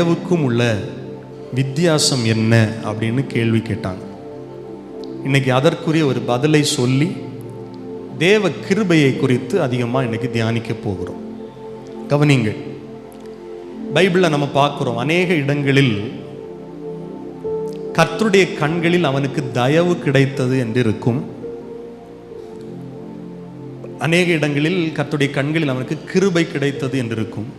தயவுக்கும் உள்ள வித்தியாசம் என்ன அப்படின்னு கேள்வி கேட்டாங்க. இன்னைக்கு அதற்குரிய ஒரு பதிலை சொல்லி தேவ கிருபையை குறித்து அதிகமாக இன்னைக்கு தியானிக்க போகிறோம். கவனிங்கள் பைபிளில் நம்ம பார்க்குறோம். அநேக இடங்களில் கர்த்தருடைய கண்களில் அவனுக்கு தயவு கிடைத்தது என்று இருக்கும் அநேக இடங்களில் கர்த்துடைய கண்களில் அவனுக்கு கிருபை கிடைத்தது என்று இருக்கும்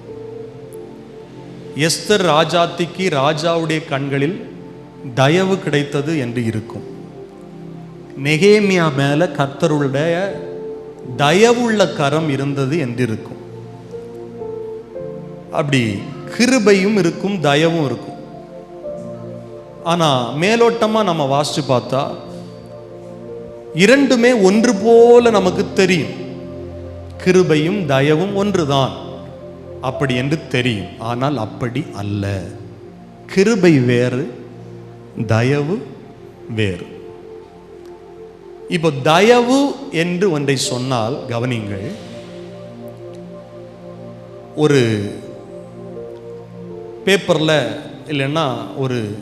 எஸ்தர் ராஜாத்திக்கு ராஜாவுடைய கண்களில் தயவு கிடைத்தது என்று இருக்கும். நெகேமியா மேல கர்த்தருடைய தயவுள்ள கரம் இருந்தது என்று இருக்கும் அப்படி கிருபையும் இருக்கும் தயவும் இருக்கும். ஆனா மேலோட்டமா நம்ம வாசிச்சு பார்த்தா இரண்டுமே ஒன்று போல நமக்கு தெரியும். கிருபையும் தயவும் ஒன்றுதான். அப்படி என்று தெரியும். ஆனால் அப்படி அல்ல. கிருபை வேறு தயவு வேறு. இப்போ தயவு என்று ஒன்றை சொன்னால் கவனிங்கள் ஒரு பேப்பரில் இல்லைன்னா ஒரு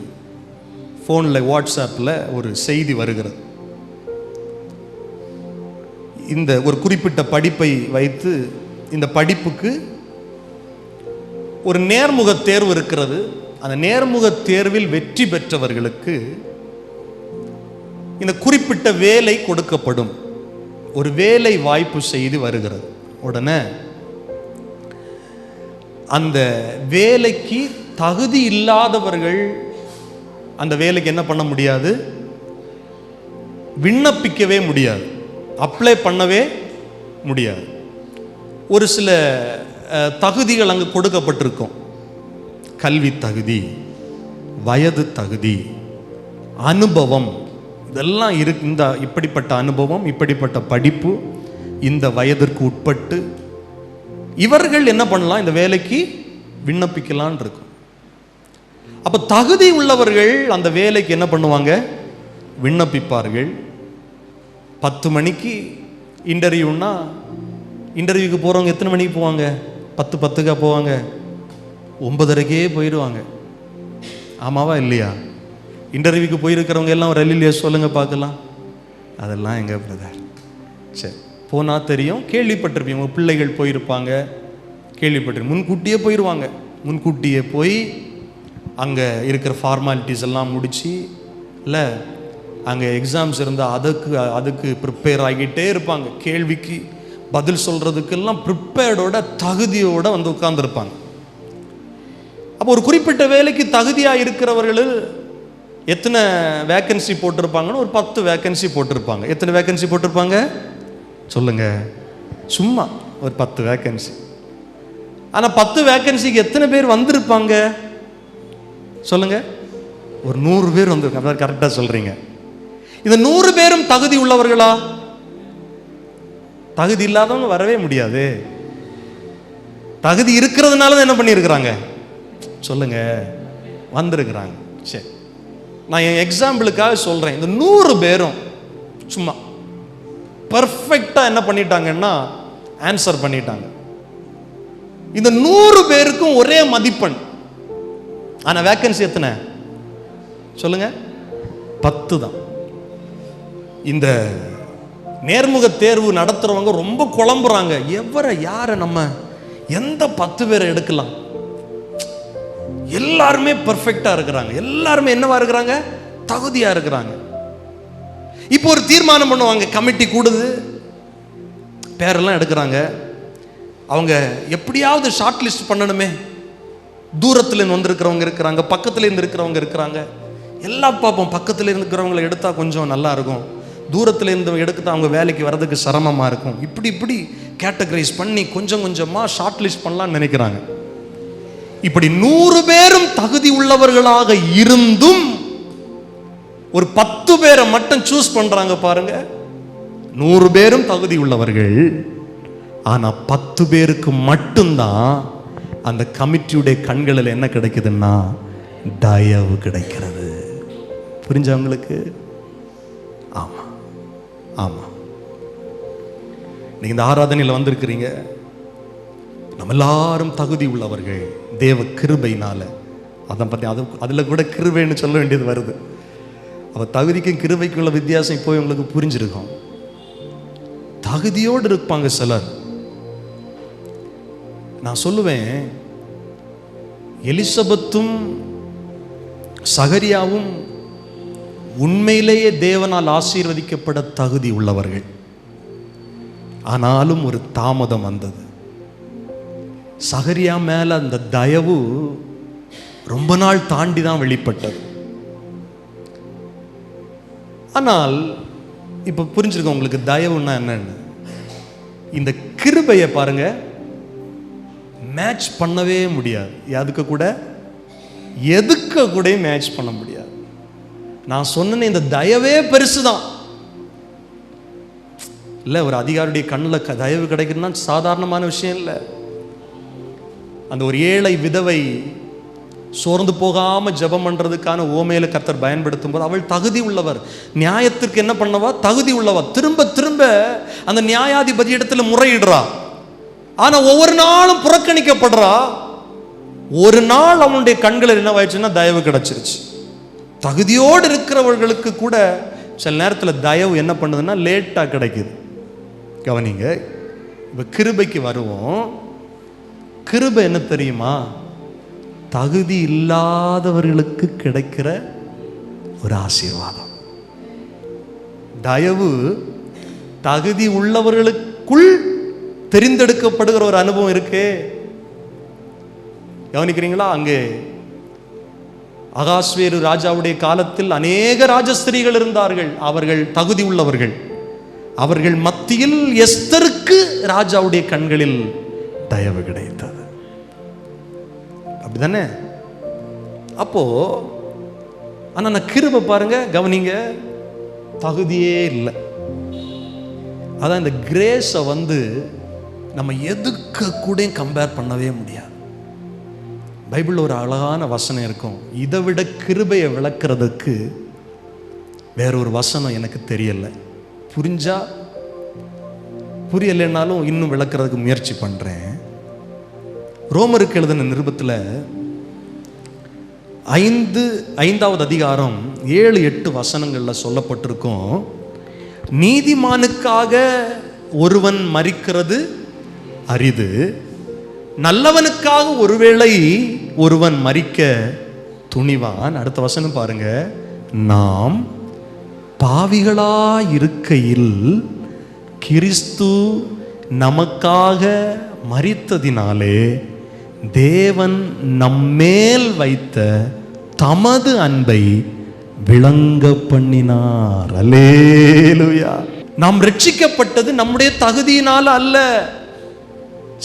ஃபோனில் வாட்ஸ்அப்பில் ஒரு செய்தி வருகிறது. இந்த ஒரு குறிப்பிட்ட படிப்பை வைத்து இந்த படிப்புக்கு ஒரு நேர்முக தேர்வு இருக்கிறது. அந்த நேர்முக தேர்வில் வெற்றி பெற்றவர்களுக்கு இந்த குறிப்பிட்ட வேலை கொடுக்கப்படும். ஒரு வேலை வாய்ப்பு செய்து வருகிறது. உடனே அந்த வேலைக்கு தகுதி இல்லாதவர்கள் அந்த வேலைக்கு என்ன பண்ண முடியாது? விண்ணப்பிக்கவே முடியாது. அப்ளை பண்ணவே முடியாது. ஒரு சில தகுதிகள் அங்கே கொடுக்கப்பட்டிருக்கும். கல்வி தகுதி வயது தகுதி அனுபவம் இதெல்லாம் இருக்கு இந்த இப்படிப்பட்ட அனுபவம் இப்படிப்பட்ட படிப்பு இந்த வயதிற்கு உட்பட்டு இவர்கள் என்ன பண்ணலாம் இந்த வேலைக்கு விண்ணப்பிக்கலான் இருக்கும். அப்போ தகுதி உள்ளவர்கள் அந்த வேலைக்கு என்ன பண்ணுவாங்க? விண்ணப்பிப்பார்கள். பத்து மணிக்கு இன்டர்வியூன்னா இன்டர்வியூக்கு போகிறவங்க எத்தனை மணிக்கு போவாங்க? பத்து பத்துக்கா போவாங்க. ஒன்பதரைக்கே போயிடுவாங்க. ஆமாவா இல்லையா? இன்டர்வியூக்கு போயிருக்கிறவங்க எல்லாம் ஒரு இல்லையா சொல்லுங்க பார்க்கலாம். அதெல்லாம் எங்க பிரதர் சரி போனால் தெரியும் கேள்விப்பட்டிருப்பீங்க. உங்கள் பிள்ளைகள் போயிருப்பாங்க. கேள்விப்பட்டிருப்பீங்க. முன்கூட்டியே போயிடுவாங்க முன்கூட்டியே போய் அங்கே இருக்கிற ஃபார்மாலிட்டிஸ் எல்லாம் முடித்து இல்லை அங்கே எக்ஸாம்ஸ் இருந்தால் அதுக்கு அதுக்கு ப்ரிப்பேர் ஆகிட்டே இருப்பாங்க. கேள்விக்கு பதில் சொல்கிறதுக்கெல்லாம் ப்ரிப்பேர்டோட தகுதியோட வந்து உட்கார்ந்துருப்பாங்க. அப்போ ஒரு குறிப்பிட்ட வேலைக்கு தகுதியாக இருக்கிறவர்கள் எத்தனை வேக்கன்சி போட்டிருப்பாங்கன்னு ஒரு பத்து வேக்கன்சி போட்டிருப்பாங்க. எத்தனை வேக்கன்சி போட்டிருப்பாங்க? சொல்லுங்க. சும்மா ஒரு பத்து வேக்கன்சி ஆனால் பத்து வேக்கன்சிக்கு எத்தனை பேர் வந்திருப்பாங்க? சொல்லுங்க. ஒரு நூறு பேர் வந்திருக்காங்க. கரெக்டாக சொல்கிறீங்க இந்த நூறு பேரும் தகுதி உள்ளவர்களா? தகுதி இல்லாதவங்க வரவே முடியாது. தகுதி இருக்கிறதுனால தான் என்ன பண்ணியிருக்கிறாங்க? சொல்லுங்க. வந்திருக்கிறாங்க. சரி. நான் என் எக்ஸாம்பிளுக்காக சொல்கிறேன் இந்த நூறு பேரும் சும்மா பர்ஃபெக்டாக என்ன பண்ணிட்டாங்கன்னா ஆன்சர் பண்ணிட்டாங்க. இந்த நூறு பேருக்கும் ஒரே மதிப்பெண். ஆனால் வேக்கன்சி எத்தனை? சொல்லுங்க. பத்து தான். இந்த நேர்முக தேர்வு நடத்துகிறவங்க ரொம்ப குழம்புறாங்க. எவரை யாரை நம்ம எந்த பத்து பேரை எடுக்கலாம்? எல்லாருமே பர்ஃபெக்டாக இருக்கிறாங்க. எல்லாருமே என்னவா இருக்கிறாங்க? தகுதியாக இருக்கிறாங்க. இப்போ ஒரு தீர்மானம் பண்ணுவாங்க கமிட்டி கூடுது. பேரெல்லாம் எடுக்கிறாங்க. அவங்க எப்படியாவது ஷார்ட் லிஸ்ட் பண்ணணுமே. தூரத்துலேருந்து வந்திருக்கிறவங்க இருக்கிறாங்க பக்கத்துலேருந்து இருக்கிறவங்க இருக்கிறாங்க. எல்லாம் பார்ப்போம். பக்கத்துல இருக்கிறவங்களை எடுத்தால் கொஞ்சம் நல்லா இருக்கும். தூரத்தில் இருந்து எடுத்தா அவங்க வேலைக்கு வர்றதுக்கு சிரமமாக இருக்கும். இப்படி இப்படி கேட்டகரைஸ் பண்ணி கொஞ்சம் கொஞ்சமாக ஷார்ட் லிஸ்ட் பண்ணலாம்னு நினைக்கிறாங்க. இப்படி நூறு பேரும் தகுதி உள்ளவர்களாக இருந்தும் ஒரு பத்து பேரை மட்டும் சூஸ் பண்ணுறாங்க பாருங்க. நூறு பேரும் தகுதி உள்ளவர்கள். ஆனால் பத்து பேருக்கு மட்டும்தான் அந்த கமிட்டியுடைய கண்களில் என்ன கிடைக்குதுன்னா தயவு கிடைக்கிறது. புரிஞ்சவங்களுக்கு ஆமாம் ஆமாம் நீங்க இந்த ஆராதனையில் வந்திருக்கிறீங்க. நம்ம எல்லாரும் தகுதி உள்ளவர்கள். தேவ கிருபையினால். அதை பற்றி அது அதில் கூட கிருபைன்னு சொல்ல வேண்டியது வருது. அப்போ தகுதிக்கும் கிருபைக்கும் உள்ள வித்தியாசம் இப்போ உங்களுக்கு புரிஞ்சிருக்கும். தகுதியோடு இருப்பாங்க சிலர். நான் சொல்லுவேன் எலிசபெத்தும் சகரியாவும் உண்மையிலேயே தேவனால் ஆசீர்வதிக்கப்பட தகுதி உள்ளவர்கள். ஆனாலும் ஒரு தாமதம் வந்தது. சகரியா மேல அந்த தயவு ரொம்ப நாள் தாண்டி தான் வெளிப்பட்டது. ஆனால் இப்ப புரிஞ்சிருக்க உங்களுக்கு தயவுன்னா என்னன்னு. இந்த கிருபையை பாருங்க. மேட்ச் பண்ணவே முடியாது. அதுக்கு கூட? எதுக்க கூட மேட்ச் பண்ண முடியாது. நான் சொன்ன இந்த தயவே பெருசு தான் இல்லை ஒரு அதிகாரியுடைய கண்ணில் க- தயவு கிடைக்குதுன்னா சாதாரணமான விஷயம் இல்லை. அந்த ஒரு ஏழை விதவை சோர்ந்து போகாம ஜெபம் பண்றதுக்கான ஓமையில கர்த்தர் பயன்படுத்தும் போது அவள் தகுதி உள்ளவர். நியாயத்திற்கு என்ன பண்ணவா? தகுதி உள்ளவா. திரும்ப திரும்ப அந்த நியாயாதிபதி இடத்துல முறையிடுறா. ஆனா ஒவ்வொரு நாளும் புறக்கணிக்கப்படுறா. ஒரு நாள் அவனுடைய கண்கள் என்ன ஆயிடுச்சுன்னா தயவு கிடைச்சிருச்சு. தகுதியோடு இருக்கிறவர்களுக்கு கூட சில நேரத்தில் தயவு என்ன பண்ணுதுன்னா லேட்டாக கிடைக்குது. கவனிங்க இப்போ கிருபைக்கு வருவோம். கிருபை என்ன தெரியுமா? தகுதி இல்லாதவர்களுக்கு கிடைக்கிற ஒரு ஆசீர்வாதம். தயவு தகுதி உள்ளவர்களுக்குள் தெரிந்தெடுக்கப்படுகிற ஒரு அனுபவம் இருக்கே. கவனிக்கிறீங்களா? அங்கே அகாஸ்வேரு ராஜாவுடைய காலத்தில் அநேக ராஜஸ்திரீகள் இருந்தார்கள். அவர்கள் தகுதி உள்ளவர்கள். அவர்கள் மத்தியில் எஸ்தருக்கு ராஜாவுடைய கண்களில் தயவு கிடைத்தது. அப்படிதானே? அப்போ ஆனா நான் கிருபை பாருங்க கவனிங்க. தகுதியே இல்லை. அதான் இந்த கிரேஸை வந்து நம்ம எதுக்கு கூட கம்பேர் பண்ணவே முடியாது. பைபிளில் ஒரு அழகான வசனம் இருக்கும். இதை விட கிருபையை விளக்குறதுக்கு வேற ஒரு வசனம் எனக்கு தெரியலை. புரிஞ்சா? புரியலைன்னாலும் இன்னும் விளக்குறதுக்கு முயற்சி பண்ணுறேன் ரோமருக்கு எழுதின நிருபத்தில் ஐந்து ஐந்தாவது அதிகாரம் ஏழு எட்டு வசனங்களில் சொல்லப்பட்டிருக்கும். நீதிமானுக்காக ஒருவன் மறிக்கிறது அரிது நல்லவனுக்காக ஒருவேளை ஒருவன் மறிக்க துணிவான். அடுத்த வசனம் பாருங்க. நாம் பாவிகளா இருக்கையில் கிறிஸ்து நமக்காக மறித்ததினாலே தேவன் நம்மேல் வைத்த தமது அன்பை விளங்க பண்ணினார். அலேலுயா நாம் ரட்சிக்கப்பட்டது நம்முடைய தகுதியினால் அல்ல.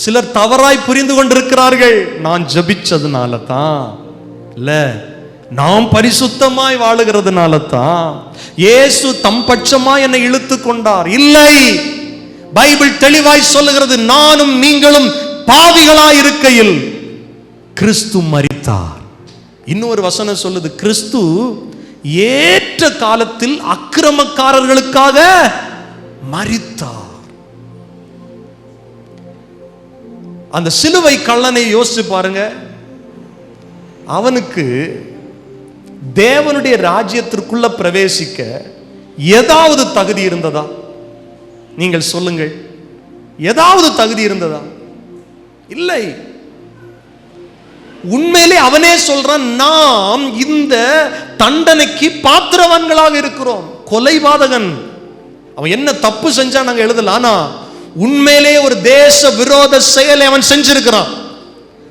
சிலர் தவறாய் புரிந்து கொண்டிருக்கிறார்கள். நான் ஜபிச்சதுனால தான் இல்ல நாம் பரிசுத்தமாய் வாழுகிறதுனால தான் இயேசு தம் பட்சமா என்னை இழுத்து கொண்டார். இல்லை பைபிள் தெளிவாய் சொல்லுகிறது நானும் நீங்களும் பாவிகளாய் இருக்கையில் கிறிஸ்து மரித்தார். இன்னொரு வசனம் சொல்லுது கிறிஸ்து ஏற்ற காலத்தில் அக்கிரமக்காரர்களுக்காக மறித்தார் அந்த சிலுவை கள்ளனை யோசிச்சு பாருங்க. அவனுக்கு தேவனுடைய ராஜ்யத்திற்குள்ள பிரவேசிக்க ஏதாவது தகுதி இருந்ததா? நீங்கள் சொல்லுங்கள். ஏதாவது தகுதி இருந்ததா? இல்லை. உண்மையிலே அவனே சொல்றான் நாம் இந்த தண்டனைக்கு பாத்திரவான்களாக இருக்கிறோம். கொலைவாதகன். அவன் என்ன தப்பு செஞ்சா நாங்கள் எழுதல. ஆனா உண்மையிலே ஒரு தேச விரோத செயலை அவன் செஞ்சிருக்கிறான்.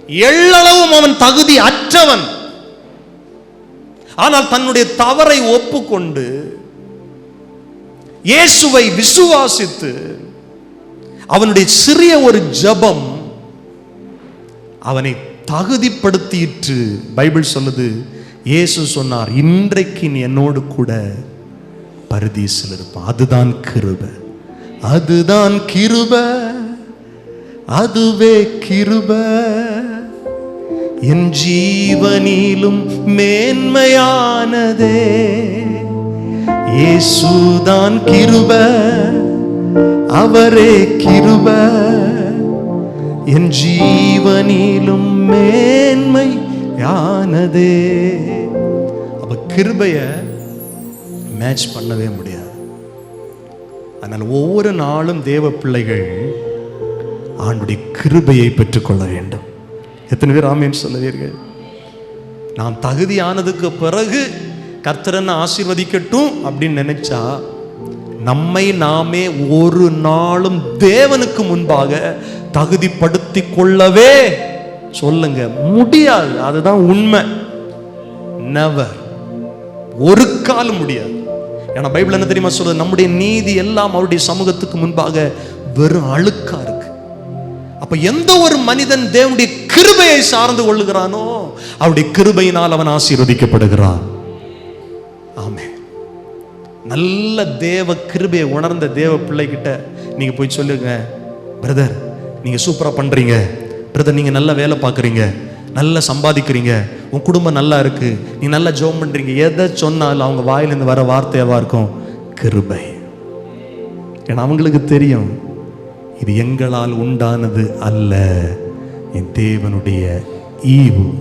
எள்ளளவும் அவன் தகுதி அற்றவன். ஆனால் தன்னுடைய தவறை ஒப்புக்கொண்டு இயேசுவை விசுவாசித்து அவனுடைய சிறிய ஒரு ஜெபம் அவனை தகுதிப்படுத்திற்று பைபிள் சொல்லுது இயேசு சொன்னார் இன்றைக்கு நீ என்னோடு கூட பரதீசில் இருப்பான் அதுதான் கிருபை. அதுதான் கிருப. அதுவே கிருப. என் ஜீவனிலும் மேன்மையானதே. இயேசுதான் கிருப. அவரே கிருப. என் ஜீவனிலும் மேன்மை யானதே அப்ப கிருபைய மேட்ச் பண்ணவே முடியாது. அதனால் ஒவ்வொரு நாளும் தேவ பிள்ளைகள் ஆண்டுடைய கிருபையை பெற்றுக்கொள்ள வேண்டும். எத்தனை பேர் ஆமேன் சொல்லுவீர்கள் நான் தகுதியானதுக்கு பிறகு கர்த்தரனை ஆசீர்வதிக்கட்டும் அப்படின்னு நினைச்சா நம்மை நாமே ஒரு நாளும் தேவனுக்கு முன்பாக தகுதிப்படுத்தி கொள்ளவே சொல்லுங்க. முடியாது. அதுதான் உண்மை. நெவர் ஒரு காலம் முடியாது. ஏன்னா பைபிள் என்ன தெரியுமா சொல்றது நம்முடைய நீதி எல்லாம் அவருடைய சமூகத்துக்கு முன்பாக வெறும் அழுக்கா இருக்கு. அப்ப எந்த ஒரு மனிதன் தேவனுடைய கிருபையை சார்ந்து கொள்ளுகிறானோ அவருடைய கிருபையினால் அவன் ஆசீர்வதிக்கப்படுகிறான். ஆமே நல்ல தேவ கிருபையை உணர்ந்த தேவ பிள்ளைகிட்ட நீங்க போய் சொல்லுங்க. பிரதர் நீங்க சூப்பரா பண்றீங்க. பிரதர் நீங்க நல்ல வேலை பார்க்குறீங்க. நல்லா சம்பாதிக்கிறீங்க. உன் குடும்பம் நல்லா இருக்கு. நீ நல்லா ஜோம் பண்றீங்க. எதை சொன்னாலும் அவங்க வாயிலிருந்து வர வார்த்தையாவா இருக்கும்? கிருபை. ஏன்னா அவங்களுக்கு தெரியும் இது எங்களால் உண்டானது அல்ல. என் தேவனுடைய ஈவு.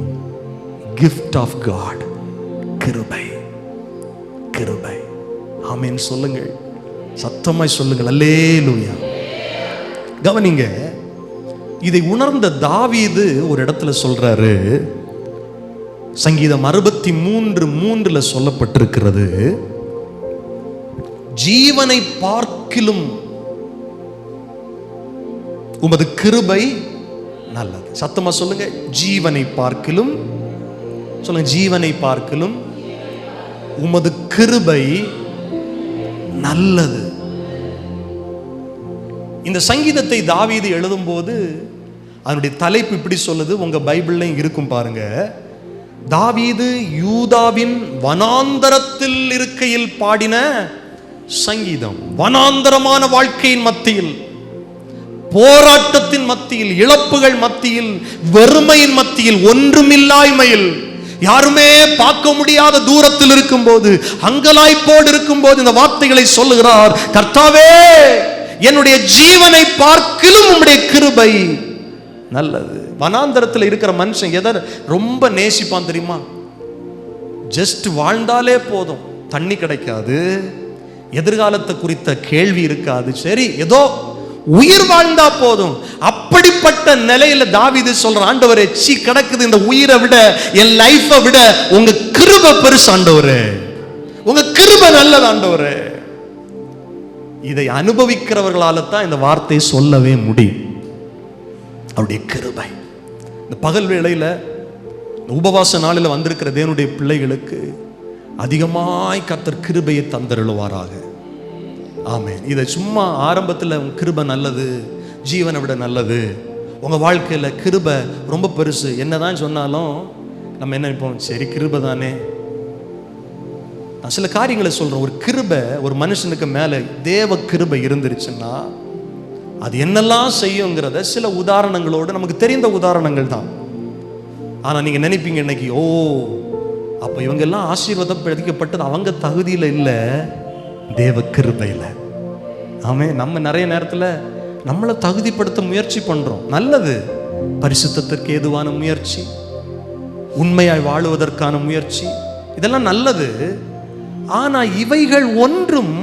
கிஃப்ட் ஆஃப் காட் கிருபை. கிருபை. ஆமேன்னு சொல்லுங்கள். சத்தமாய் சொல்லுங்கள். அல்லேலூயா. கவனிங்க. இதை உணர்ந்த தாவீது ஒரு இடத்துல சொல்றாரு. சங்கீதம் அறுபத்தி மூன்று மூன்றுல சொல்லப்பட்டிருக்கிறது ஜீவனை பார்க்கிலும் உமது கிருபை நல்லது. சத்தமா சொல்லுங்க ஜீவனை பார்க்கிலும் சொல்லுங்க ஜீவனை பார்க்கிலும் உமது கிருபை நல்லது. இந்த சங்கீதத்தை தாவீது எழுதும்போது அதனுடைய தலைப்பு இப்படி சொல்லுது உங்க பைபிள்லையும் இருக்கும் பாருங்க தாவீது யூதாவின் வனாந்தரத்தில் இருக்கையில் பாடின சங்கீதம். வனாந்தரமான வாழ்க்கையின் மத்தியில் போராட்டத்தின் மத்தியில் இழப்புகள் மத்தியில் வெறுமையின் மத்தியில் ஒன்றுமில்லாய்மையில் யாருமே பார்க்க முடியாத தூரத்தில் இருக்கும்போது அங்கலாய்ப்போடு இருக்கும்போது இந்த வார்த்தைகளை சொல்லுகிறார் கர்த்தாவே என்னுடைய ஜீவனை பார்க்கிலும் உம்முடைய கிருபை நல்லது. வனாந்தரத்தில் இருக்கிற மனுஷன் எதை ரொம்ப நேசிப்பான் தெரியுமா? ஜஸ்ட் வாழ்ந்தாலே போதும். தண்ணி கிடைக்காது. எதிர்காலத்தை குறித்த கேள்வி இருக்காது. சரி ஏதோ உயிர் வாழ்ந்தா போதும். அப்படிப்பட்ட நிலையில தாவிது சொல்ற ஆண்டவரே சீ கிடக்குது. இந்த உயிரை விட என் லைஃபை விட உங்க கிருப பெருசு ஆண்டவரே. உங்க கிருப நல்லது ஆண்டவரே. இதை அனுபவிக்கிறவர்களால தான் இந்த வார்த்தையை சொல்லவே முடியும். அவருடைய கிருபை. இந்த பகல் வேளையில் உபவாச நாளில் வந்திருக்கிற தேவனுடைய பிள்ளைகளுக்கு அதிகமாய் கத்தர் கிருபையை தந்தருளுவாராக. ஆமென். இதை சும்மா ஆரம்பத்தில் உங்கள் கிருபை நல்லது ஜீவனை விட நல்லது. உங்கள் வாழ்க்கையில் கிருபை ரொம்ப பெருசு. என்னதான் சொன்னாலும் நம்ம என்ன நினைப்போம்? சரி கிருபை தானே. நான் சில காரியங்களை சொல்கிறேன் ஒரு கிருபை ஒரு மனுஷனுக்கு மேலே தேவ கிருபை இருந்துருச்சுன்னா அது என்னெல்லாம் செய்யுங்கிறத சில உதாரணங்களோடு நமக்கு தெரிந்த உதாரணங்கள் தான். ஆனால் நீங்கள் நினைப்பீங்க இன்னைக்கு ஓ அப்போ இவங்க எல்லாம் ஆசீர்வாதம் பிடிக்கப்பட்டது அவங்க தகுதியில் இல்லை தேவ கிருபையில். ஆமே நம்ம நிறைய நேரத்தில் நம்மளை தகுதிப்படுத்த முயற்சி பண்ணுறோம் நல்லது. பரிசுத்தத்திற்கு ஏதுவான முயற்சி. உண்மையாய் வாழுவதற்கான முயற்சி. இதெல்லாம் நல்லது. ஆனால் இவைகள் ஒன்றும்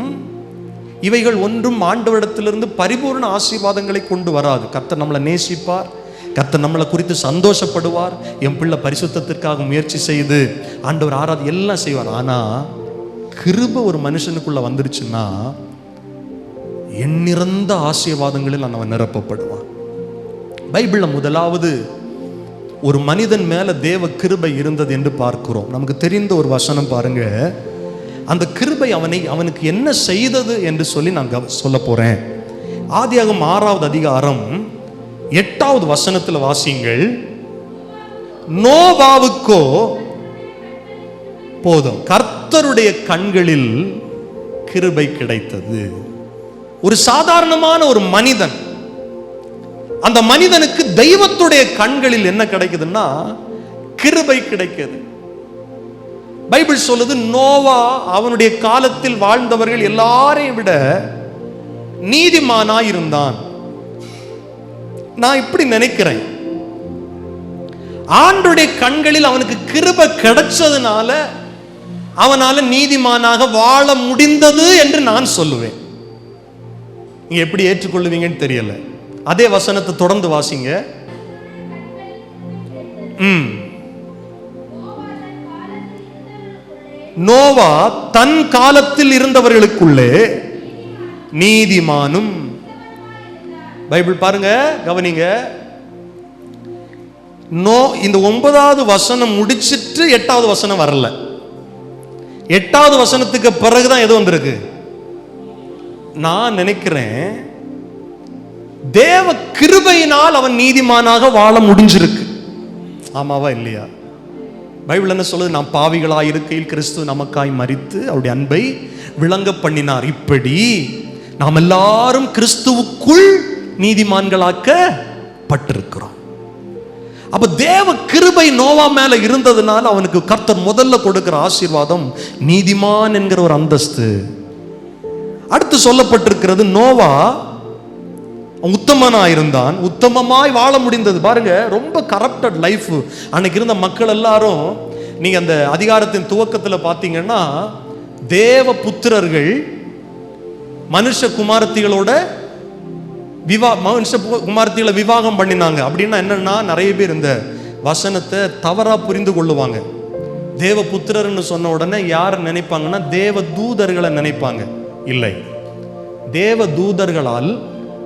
இவைகள் ஒன்றும் ஆண்டவரிடத்திலிருந்து பரிபூர்ண ஆசீர்வாதங்களை கொண்டு வராது. கர்த்தர் நம்மளை நேசிப்பார். கர்த்தர் நம்மளை குறித்து சந்தோஷப்படுவார். என் பிள்ளை பரிசுத்தத்திற்காக முயற்சி செய்து ஆண்டவர் ஆராது எல்லாம் செய்வார். ஆனால் கிருப ஒரு மனுஷனுக்குள்ள வந்துருச்சுன்னா எண்ணிறந்த ஆசீர்வாதங்களில் அவன் நிரப்பப்படுவான். பைபிளில் முதலாவது ஒரு மனிதன் மேலே தேவ கிருபை இருந்தது என்று பார்க்கிறோம். நமக்கு தெரிந்த ஒரு வசனம் பாருங்கள் அந்த கிருபை அவனை அவனுக்கு என்ன செய்தது என்று சொல்லி நான் சொல்ல போறேன். ஆதியாகம் ஆறாவது அதிகாரம் எட்டாவது வசனத்தில் வாசிங்கள் நோவாவுக்கோ போதும். கர்த்தருடைய கண்களில் கிருபை கிடைத்தது. ஒரு சாதாரணமான ஒரு மனிதன் அந்த மனிதனுக்கு தெய்வத்துடைய கண்களில் என்ன கிடைக்குதுன்னா கிருபை கிடைக்குது. பைபிள் சொல்லுது நோவா அவனுடைய காலத்தில் வாழ்ந்தவர்கள் எல்லாரையும் விட நீதிமானாய் இருந்தான். நான் இப்படி நினைக்கிறேன். ஆண்டுடைய கண்களில் அவனுக்கு கிருப கிடைச்சதுனால அவனால நீதிமானாக வாழ முடிந்தது என்று நான் சொல்லுவேன். நீங்க எப்படி ஏற்றுக்கொள்ளுவீங்கன்னு தெரியல. அதே வசனத்தை தொடர்ந்து வாசிங்க. ம். நோவா தன் காலத்தில் இருந்தவர்களுக்குள்ளே நீதிமானும். பைபிள் பாருங்க கவனிங்க. நோ இந்த ஒன்பதாவது வசனம் முடிச்சிட்டு எட்டாவது வசனம் வரல. எட்டாவது வசனத்துக்கு பிறகுதான் எது வந்திருக்கு? நான் நினைக்கிறேன் தேவ கிருபையினால் அவன் நீதிமானாக வாழ முடிஞ்சிருக்கு. ஆமாவா இல்லையா? பைபிள் என்ன சொல்லுது? நாம் பாவிகளாக இருக்கையில் கிறிஸ்து நமக்காய் மறித்து அவருடைய அன்பை விளங்க பண்ணினார். இப்படி நாம் எல்லாரும் கிறிஸ்துவுக்குள் நீதிமான்களாக்கப்பட்டிருக்கிறோம். அப்ப தேவ கிருபை நோவா மேல இருந்ததுனால அவனுக்கு கர்த்தர் முதல்ல கொடுக்கிற ஆசீர்வாதம் நீதிமான் என்கிற ஒரு அந்தஸ்து. அடுத்து சொல்லப்பட்டிருக்கிறது நோவா உத்தமனாயிருந்தான். இருந்தான் உத்தமமாய் வாழ முடிந்தது. பாருங்க ரொம்ப கரப்டட் லைஃப் அன்னைக்கு இருந்த மக்கள் எல்லாரும் நீங்க அந்த அதிகாரத்தின் துவக்கத்துல பார்த்தீங்கன்னா தேவ புத்திரர்கள் மனுஷ குமாரத்திகளோட விவா மனுஷ குமாரத்திகளை விவாகம் பண்ணினாங்க. அப்படின்னா என்னன்னா நிறைய பேர் இந்த வசனத்தை தவறா புரிந்து கொள்ளுவாங்க. தேவ புத்திரர்னு சொன்ன உடனே யார் நினைப்பாங்கன்னா தேவ தூதர்களை நினைப்பாங்க. இல்லை. தேவ தூதர்களால்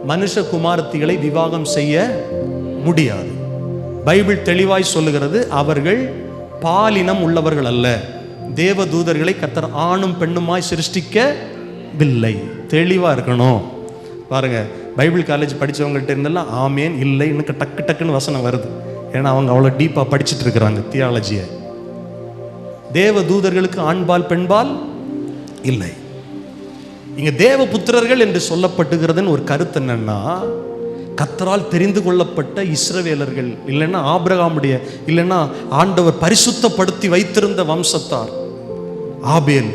மனுஷ குமாரத்திகளை விவாகம் செய்ய முடியாது. பைபிள் தெளிவாய் சொல்லுகிறது அவர்கள் பாலினம் உள்ளவர்கள் அல்ல. தேவ தூதர்களை கத்தர் ஆணும் பெண்ணுமாய் சிருஷ்டிக்கவில்லை. தெளிவாக இருக்கணும். பாருங்க பைபிள் காலேஜ் படித்தவங்கள்ட்ட இருந்தெல்லாம் ஆமேன் இல்லைன்னு டக்கு டக்குன்னு வசனம் வருது. ஏன்னா அவங்க அவ்வளோ டீப்பாக படிச்சுட்டு இருக்கிறாங்க தியாலஜியை. தேவ தூதர்களுக்கு ஆண்பால் பெண்பால் இல்லை. இங்க தேவ புத்திரர்கள் என்று சொல்லப்பட்டுகிறதுன்னு ஒரு கருத்து என்னன்னா கத்தரால் தெரிந்து கொள்ளப்பட்ட இஸ்ரவேலர்கள் இல்லைன்னா ஆபிரகாமுடைய இல்லைன்னா ஆண்டவர் பரிசுத்தப்படுத்தி வைத்திருந்த வம்சத்தார். ஆபேல்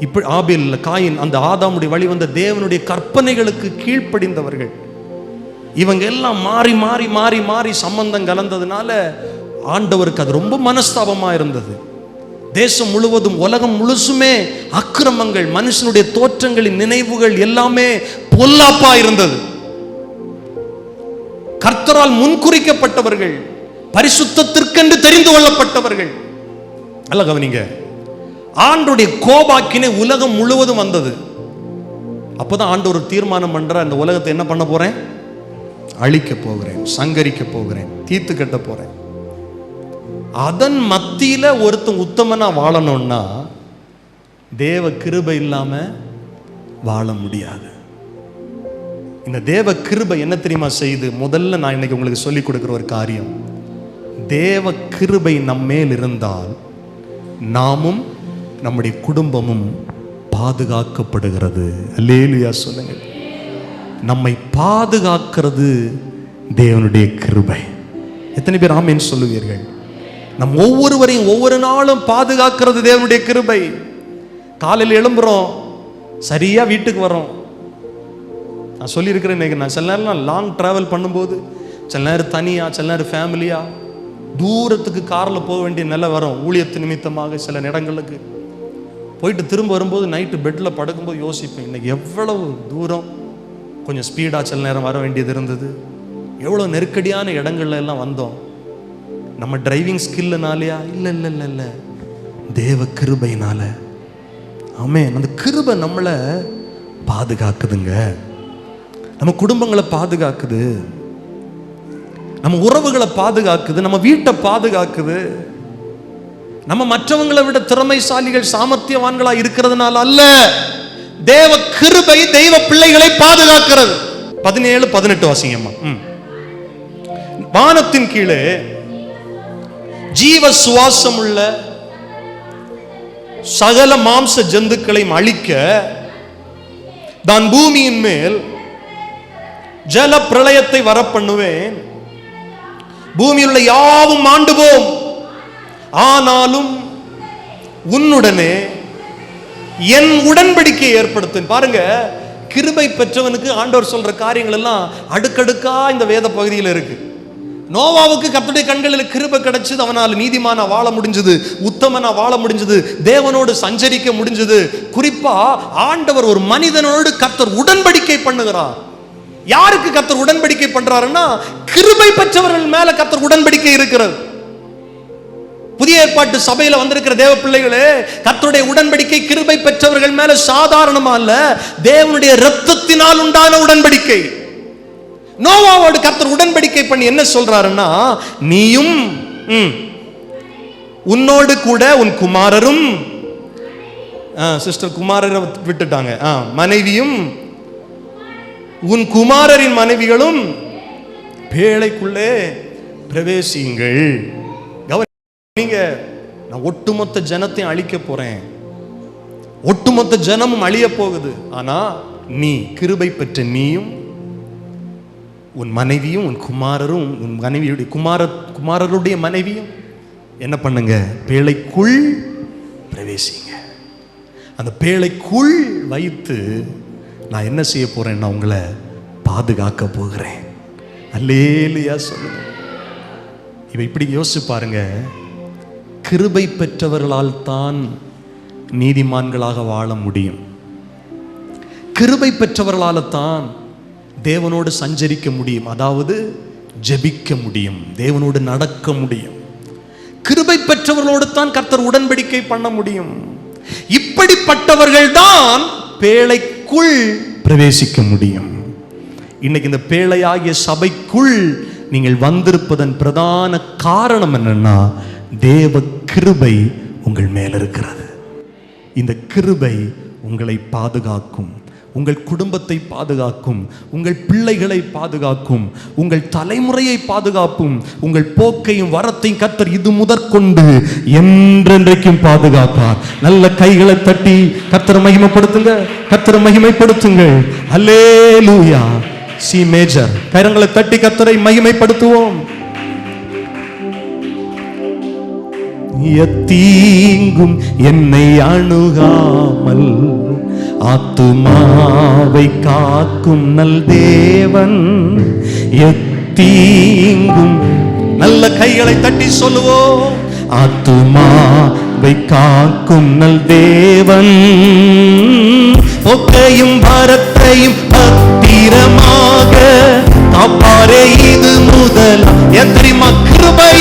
இப்படி ஆபேல் காயின் அந்த ஆதாமுடைய வழி வந்த தேவனுடைய கற்பனைகளுக்கு கீழ்ப்படிந்தவர்கள். இவங்க எல்லாம் மாறி மாறி மாறி மாறி சம்பந்தம் கலந்ததுனால ஆண்டவருக்கு அது ரொம்ப மனஸ்தாபமாக இருந்தது. தேசம் முழுவதும் உலகம் முழுசுமே அக்கிரமங்கள் மனுஷனுடைய தோற்றங்களின் நினைவுகள் எல்லாமே பொல்லாப்பா இருந்தது. கர்த்தரால் முன்குறிக்கப்பட்டவர்கள் பரிசுத்தத்திற்கென்று தெரிந்து கொள்ளப்பட்டவர்கள். அல்ல கவனிங்க. ஆண்டுடைய கோபாக்கினை உலகம் முழுவதும் வந்தது. அப்போதான் ஆண்டு ஒரு தீர்மானம் பண்ற அந்த உலகத்தை என்ன பண்ண போறேன்? அழிக்க போகிறேன் சங்கரிக்க போகிறேன் தீர்த்து கட்ட போறேன். அதன் மத்தியில் ஒருத்தன் உத்தமனா வாழணும்னா தேவ கிருபை இல்லாமல் வாழ முடியாது. இந்த தேவ கிருபை என்ன தெரியுமா செய்யுது முதல்ல நான் இன்னைக்கு உங்களுக்கு சொல்லிக் கொடுக்குற ஒரு காரியம். தேவ கிருபை நம்மேல் இருந்தால் நாமும் நம்முடைய குடும்பமும் பாதுகாக்கப்படுகிறது. லேலியா சொல்லுங்க நம்மை பாதுகாக்கிறது தேவனுடைய கிருபை. எத்தனை பேர் ஆமேன்னு சொல்லுவீர்கள்? நம் ஒவ்வொருவரையும் ஒவ்வொரு நாளும் பாதுகாக்கிறது தேவனுடைய கிருபை. காலையில் எழும்புறோம். சரியா வீட்டுக்கு வரோம் நான் சொல்லியிருக்கிறேன் இன்னைக்கு நான் சில நேரம் லாங் ட்ராவல் பண்ணும்போது சில நேரம் தனியாக சில நேரம் ஃபேமிலியாக தூரத்துக்கு காரில் போக வேண்டிய நிலை வரும். ஊழியத்து நிமித்தமாக சில இடங்களுக்கு. போயிட்டு திரும்ப வரும்போது நைட்டு பெட்டில் படுக்கும்போது யோசிப்பேன் இன்னைக்கு எவ்வளவு தூரம் கொஞ்சம் ஸ்பீடாக சில நேரம் வர வேண்டியது இருந்தது. எவ்வளோ நெருக்கடியான இடங்கள்ல எல்லாம் வந்தோம். நம்ம டிரைவிங் ஸ்கில்லுனாலையா இல்லை இல்லை இல்லை இல்லை. தேவ கிருபையினால. ஆமே அந்த கிருபை நம்மளை பாதுகாக்குதுங்க. நம்ம குடும்பங்களை பாதுகாக்குது. நம்ம உறவுகளை பாதுகாக்குது. நம்ம வீட்டை பாதுகாக்குது. நம்ம மற்றவங்களை விட திறமைசாலிகள் சாமர்த்தியவான்களா இருக்கிறதுனால அல்ல. தேவ கிருபை தெய்வ பிள்ளைகளை பாதுகாக்கிறது. பதினேழு பதினெட்டு வாசிங்கம்மா வானத்தின் கீழே ஜீவ சுவாசம் உள்ள சகல மாம்ச ஜந்துக்களையும் அழிக்க நான் பூமியின் மேல் ஜல பிரளயத்தை வரப்பண்ணுவேன். பூமியில் உள்ள யாவும் ஆண்டுவோம் ஆனாலும் உன்னுடனே என் உடன்படிக்கையை ஏற்படுத்து பாருங்க கிருபை பெற்றவனுக்கு ஆண்டவர் சொல்ற காரியங்கள் எல்லாம் அடுக்கடுக்கா இந்த வேத பகுதியில் இருக்கு. நோவாவுக்கு கத்துடைய கண்களில் கிருப கிடைச்சது. அவனால் நீதிமான வாழ முடிஞ்சது. உத்தமனா வாழ முடிஞ்சது. தேவனோடு சஞ்சரிக்க முடிஞ்சது. குறிப்பா ஆண்டவர் ஒரு மனிதனோடு கர்த்தர் உடன்படிக்கை பண்ணுகிறார். யாருக்கு கர்த்தர் உடன்படிக்கை பண்றாருன்னா கிருபை பெற்றவர்கள் மேல கர்த்தர் உடன்படிக்கை இருக்கிறது. புதிய ஏற்பாட்டு சபையில வந்திருக்கிற தேவ பிள்ளைகளே கத்தருடைய உடன்படிக்கை கிருபை பெற்றவர்கள் மேல சாதாரணமா அல்ல தேவனுடைய ரத்தத்தினால் உண்டான உடன்படிக்கை. நோவாவோடு கர்த்தர் உடன்படிக்கை பண்ணி என்ன சொல்றாருன்னா நீயும் உன்னோடு கூட உன் குமாரரும் சிஸ்டர் குமாரரை விட்டுட்டாங்க. ஆ, மனைவியும் உன் குமாரரின் மனைவிகளும் பேழைக்குள்ளே பிரவேசியுங்கள். நீங்க நான் ஒட்டுமொத்த ஜனத்தையும் அழிக்க போறேன். ஒட்டுமொத்த ஜனமும் அழிய போகுது. ஆனா நீ கிருபை பெற்ற நீயும் உன் மனைவியும் உன் குமாரரும் உன் மனைவியுடைய குமார குமாரருடைய மனைவியும் என்ன பண்ணுங்க? பேழைக்குள் பிரவேசிங்க. அந்த பேழைக்குள் வைத்து நான் என்ன செய்ய போறேன்னா உங்களை பாதுகாக்க போகிறேன். அல்லேலியா சொல்லுங்க. இவ இப்படி யோசிச்சு பாருங்க. கிருபை பெற்றவர்களால் தான் நீதிமான்களாக வாழ முடியும். கிருபை பெற்றவர்களால் தான் தேவனோடு சஞ்சரிக்க முடியும். அதாவது ஜெபிக்க முடியும். தேவனோடு நடக்க முடியும். கிருபை பெற்றவர்களோடு தான் கர்த்தர் உடன்படிக்கை பண்ண முடியும். இப்படிப்பட்டவர்கள் தான் பேழைக்குள் பிரவேசிக்க முடியும். இன்னைக்கு இந்த பேழையாகிய சபைக்குள் நீங்கள் வந்திருப்பதன் பிரதான காரணம் என்னன்னா தேவ கிருபை உங்கள் மேல் இருக்கிறது இந்த கிருபை உங்களை பாதுகாக்கும். உங்கள் குடும்பத்தை பாதுகாக்கும் உங்கள் பிள்ளைகளை பாதுகாக்கும் உங்கள் தலைமுறையை பாதுகாக்கும் உங்கள் போக்கையும் வரத்தையும் கத்தர் இது முதற்கொண்டு என்றென்றைக்கும் பாதுகாப்பார். நல்ல கைகளை தட்டி கத்தரை மகிமைப்படுத்துங்க கத்தரை மகிமைப்படுத்துங்கள் அல்லேலூயா சி மேஜர் கரங்களை தட்டி கத்தரை மகிமைப்படுத்துவோம். எத்தீங்கும் என்னை அணுகாமல் ஆத்துமாவை காக்கும் நல் தேவன் எத்தீங்கும். நல்ல கைகளை தட்டி சொல்லுவோம். ஆத்துமாவை காக்கும் நல் தேவன் ஒக்கையும் பாரத்தையும் பத்திரமாக காப்பாரே இது முதல். எத்திரிமா கிருபை?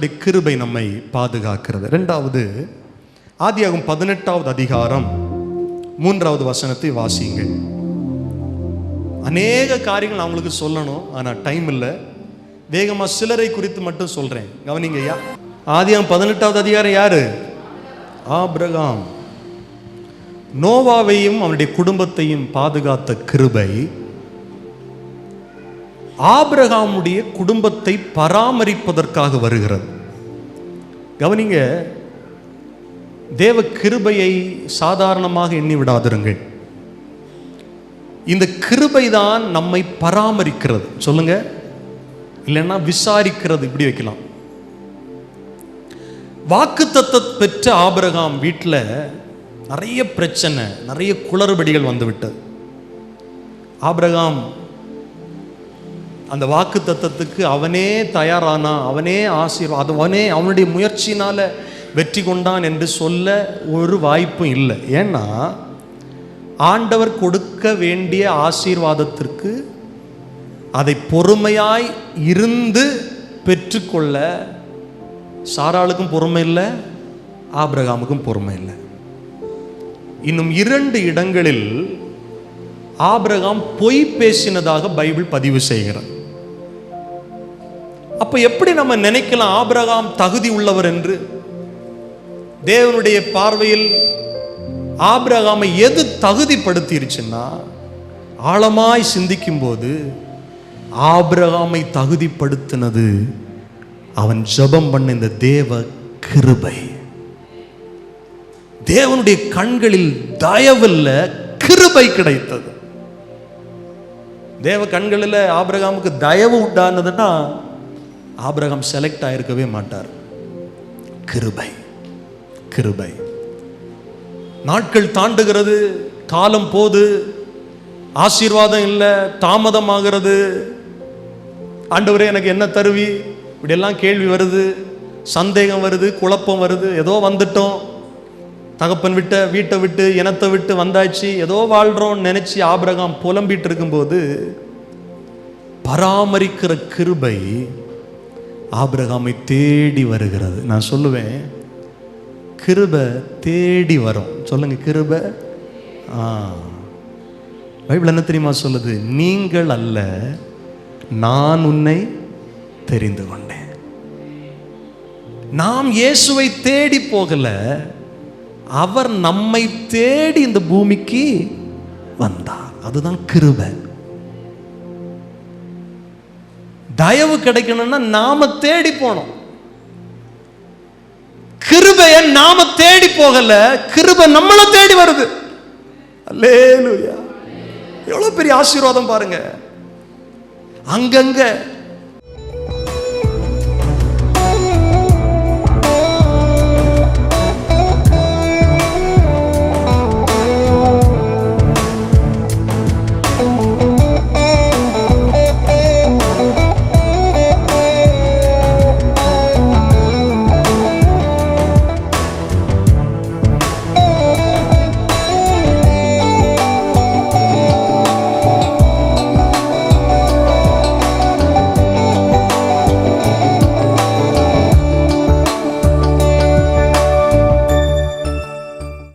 கர்த்தருடைய கிருபை நம்மை பாதுகாக்கிறது. ரெண்டாவது ஆதியாகும் பதினெட்டாவது அதிகாரம் மூன்றாவது வசனத்தை வாசியுங்கள். அநேக காரியங்கள் அவங்களுக்கு சொல்லணும் ஆனால் டைம் இல்லை. வேகமாக சிலரை குறித்து மட்டும் சொல்றேன். கவனிங்க யா ஆதியாம் பதினெட்டாவது அதிகாரம் யாரு? ஆப்ரகாம். நோவாவையும் அவனுடைய குடும்பத்தையும் பாதுகாத்த கிருபை ஆபிரகாமுடைய குடும்பத்தை பராமரிப்பதற்காக வருகிறது. கவனிங்க தேவ கிருபையை சாதாரணமாக எண்ணி விடாதிருங்கள். இந்த கிருபை தான் நம்மை பராமரிக்கிறது. சொல்லுங்க. இல்லைன்னா விசாரிக்கிறது இப்படி வைக்கலாம். வாக்கு பெற்ற ஆபிரகாம் வீட்டில் நிறைய பிரச்சனை நிறைய குளறுபடிகள் வந்துவிட்டது. ஆபிரகாம் அந்த வாக்கு தத்தத்துக்கு அவனே தயாரானா அவனே ஆசீர்வாதம் அவனே அவனுடைய முயற்சினால வெற்றி கொண்டான் என்று சொல்ல ஒரு வாய்ப்பும் இல்லை. ஏன்னா ஆண்டவர் கொடுக்க வேண்டிய ஆசீர்வாதத்திற்கு அதை பொறுமையாய் இருந்து பெற்றுக்கொள்ள சாராளுக்கும் பொறுமை இல்லை ஆபிரகாமுக்கும் பொறுமை இல்லை. இன்னும் இரண்டு இடங்களில் ஆபிரகாம் பொய் பேசினதாக பைபிள் பதிவு செய்கிறது. அப்ப எப்படி நம்ம நினைக்கலாம் ஆபிரகாம் தகுதி உள்ளவர் என்று? தேவனுடைய பார்வையில் ஆபிரகாமை எது தகுதிப்படுத்திருச்சுன்னா ஆழமாய் சிந்திக்கும் போது ஆபிரகாமை தகுதிப்படுத்தினது அவன் ஜெபம் பண்ண இந்த தேவ கிருபை. தேவனுடைய கண்களில் தயவில்ல கிருபை கிடைத்தது. தேவ கண்களில் ஆபிரகாமுக்கு தயவு உண்டானதுன்னா ஆபிரகம் செலக்ட் ஆயிருக்கவே மாட்டார். கிருபை கிருபை. நாட்கள் தாண்டுகிறது காலம் போது ஆசீர்வாதம் இல்லை தாமதமாகிறது ஆண்டவரே எனக்கு என்ன தருவி? இப்படியெல்லாம் கேள்வி வருது சந்தேகம் வருது குழப்பம் வருது. ஏதோ வந்துட்டோம். தகப்பன் விட்ட வீட்டை விட்டு இனத்தை விட்டு வந்தாச்சு. ஏதோ வாழ்கிறோம்னு நினச்சி ஆபிரகாம் புலம்பிட்டு இருக்கும்போது பராமரிக்கிற கிருபை ஆபிரகாமை தேடி வருகிறது. நான் சொல்லுவேன் கிருப தேடி வரும். சொல்லுங்க கிருப. பைபிள் என்ன தெரியுமா சொல்லுது? நீங்கள் அல்ல நான் உன்னை தெரிந்து கொண்டேன். நாம் இயேசுவை தேடி போகல அவர் நம்மை தேடி இந்த பூமிக்கு வந்தார். அதுதான் கிருபை. தயவு கிடைக்கணும்னா நாம தேடி போனோம். கிருபைய நாம தேடி போகல கிருபை நம்மள தேடி வருது. அல்லேலூயா. எவ்வளவு பெரிய ஆசீர்வாதம் பாருங்க. அங்கங்க